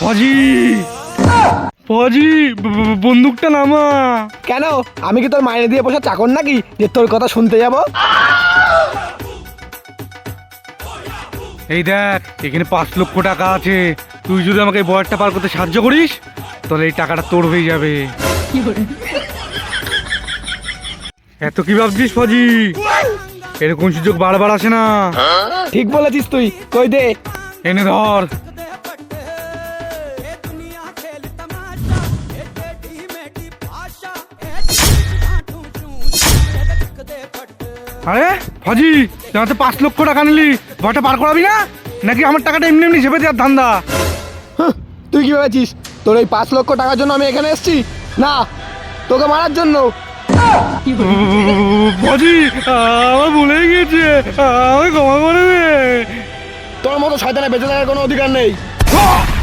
Fuzzy fuzzy বন্দুকটা নামা। কেন? আমি কি তোর মাইনে দিয়ে বসে চাকর নাকি? যে তোর কথা শুনতে যাব? এই দেখ এখানে পাঁচ লক্ষ টাকা আছে। তুই যদি আমাকে এই বয়ারটা পার করতে সাহায্য করিস তাহলে এই টাকাটা তোর হয়ে যাবে। এত কি ভাবছিস ফজি এরকম সুযোগ বারবার আসে না। ঠিক বলেছিস তুই। কই দে? এনে ধর। আরে ফজি আমাকে পাঁচ লক্ষ টাকা নিলি ঘরটা পার করাবি না? নাকি আমার টাকাটা এমনি এমনি ঝেপে দেওয়ার ধান্দা? তুই কি ভেবেছিস? তোর এই পাঁচ লক্ষ টাকার জন্য আমি এখানে এসেছি? না তোকে মারার জন্য। ফজি আমার ভুলে আমাকে ক্ষমা করে দে। তোর মতো শয়তানে বেঁচে থাকার কোনো অধিকার নেই। আহ!